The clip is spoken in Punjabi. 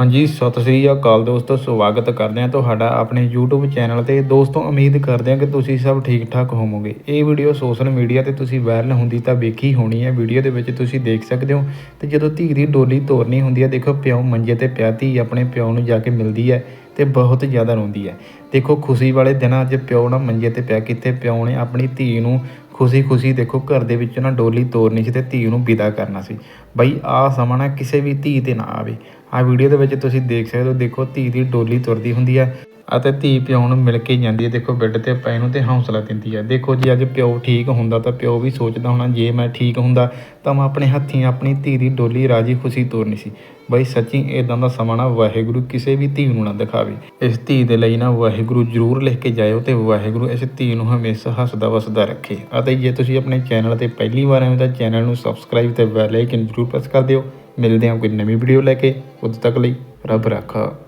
ਹਾਂਜੀ, ਸਤਿ ਸ੍ਰੀ ਅਕਾਲ ਦੋਸਤੋ, ਸਵਾਗਤ ਕਰਦੇ ਹਾਂ ਤੁਹਾਡਾ ਆਪਣੇ YouTube ਚੈਨਲ ਤੇ। ਦੋਸਤੋ, ਉਮੀਦ ਕਰਦੇ ਹਾਂ ਕਿ ਤੁਸੀਂ ਸਭ ਠੀਕ ਠਾਕ ਹੋਵੋਗੇ। ਇਹ ਵੀਡੀਓ ਸੋਸ਼ਲ ਮੀਡੀਆ ਤੇ ਤੁਸੀਂ ਵਾਇਰਲ ਹੁੰਦੀ ਤਾਂ ਵੇਖੀ ਹੋਣੀ ਹੈ। ਵੀਡੀਓ ਦੇ ਵਿੱਚ ਤੁਸੀਂ ਦੇਖ ਸਕਦੇ ਹੋ ਤੇ ਜਦੋਂ ਧੀ ਦੀ ਡੋਲੀ ਤੋਰਨੀ ਹੁੰਦੀ ਹੈ, ਦੇਖੋ ਪਿਓ ਮੰਜੇ ਤੇ ਪਿਆ, ਧੀ ਆਪਣੇ ਪਿਓ ਨੂੰ ਜਾ ਕੇ ਮਿਲਦੀ ਹੈ ਤੇ ਬਹੁਤ ਜ਼ਿਆਦਾ ਰੋਂਦੀ ਹੈ। ਦੇਖੋ, ਖੁਸ਼ੀ ਵਾਲੇ ਦਿਨਾਂ 'ਚ ਪਿਓ ਨਾਲ ਮੰਜੇ ਤੇ ਪਿਆ ਕਿਤੇ ਪਿਓ ਨੇ ਆਪਣੀ ਧੀ ਨੂੰ ਖੁਸ਼ੀ-ਖੁਸ਼ੀ ਦੇਖੋ, ਘਰ ਦੇ ਵਿੱਚ ਨਾ ਡੋਲੀ ਤੋਰਨੀ ਸੀ ਤੇ ਧੀ ਨੂੰ ਵਿਦਾ ਕਰਨਾ ਸੀ। ਬਈ, ਆਹ ਸਮਾਂ ਨਾ ਕਿਸੇ ਵੀ ਧੀ ਤੇ ਨਾ ਆਵੇ। ਆ ਵੀਡੀਓ ਦੇ ਵਿੱਚ ਤੁਸੀਂ ਦੇਖ ਸਕਦੇ ਹੋ, ਦੇਖੋ ਧੀ ਦੀ ਡੋਲੀ ਤੁਰਦੀ ਹੁੰਦੀ ਹੈ ਅਤੇ ਧੀ ਪਿਓ ਨੂੰ ਮਿਲ ਕੇ ਜਾਂਦੀ ਹੈ। ਦੇਖੋ ਬੈੱਡ ਤੇ ਪਏ ਨੂੰ ਤੇ ਹੌਂਸਲਾ ਦਿੰਦੀ ਹੈ ਦੇਖੋ ਜੇ, ਅੱਜ ਪਿਓ ਠੀਕ ਹੁੰਦਾ ਤਾਂ ਪਿਓ ਵੀ ਸੋਚਦਾ ਹੋਣਾ, ਜੇ ਮੈਂ ਠੀਕ ਹੁੰਦਾ ਤਾਂ ਮੈਂ ਆਪਣੇ ਹੱਥੀਂ ਆਪਣੀ ਧੀ ਦੀ ਡੋਲੀ ਰਾਜੀ ਖੁਸ਼ੀ ਤੋਰਨੀ ਸੀ। ਬਈ ਸੱਚੀ ਇਦਾਂ ਦਾ ਸਮਾਂ ਨਾ ਵਾਹਿਗੁਰੂ ਕਿਸੇ ਵੀ ਧੀ ਨੂੰ ਨਾ ਦਿਖਾਵੇ। ਇਸ ਧੀ ਦੇ ਲਈ ਨਾ ਵਾਹਿਗੁਰੂ ਜ਼ਰੂਰ ਲਿਖ ਕੇ ਜਾਇਓ ਤੇ ਵਾਹਿਗੁਰੂ ਇਸ ਧੀ ਨੂੰ ਹਮੇਸ਼ਾ ਹੱਸਦਾ ਵਸਦਾ ਰੱਖੇ। ਅਤੇ ਜੇ ਤੁਸੀਂ ਆਪਣੇ ਚੈਨਲ ਤੇ ਪਹਿਲੀ ਵਾਰ ਆਏ ਹੋ ਤਾਂ ਚੈਨਲ ਨੂੰ ਸਬਸਕ੍ਰਾਈਬ ਤੇ ਬੈਲ ਆਈਕਨ ਜ਼ਰੂਰ ਪ੍ਰੈਸ ਕਰ ਦਿਓ। ਮਿਲਦੇ ਹਾਂ ਕੋਈ ਨਵੀਂ ਵੀਡੀਓ ਲੈ ਕੇ। ਉਦੋਂ ਤੱਕ ਲਈ ਰੱਬ ਰਾਖਾ।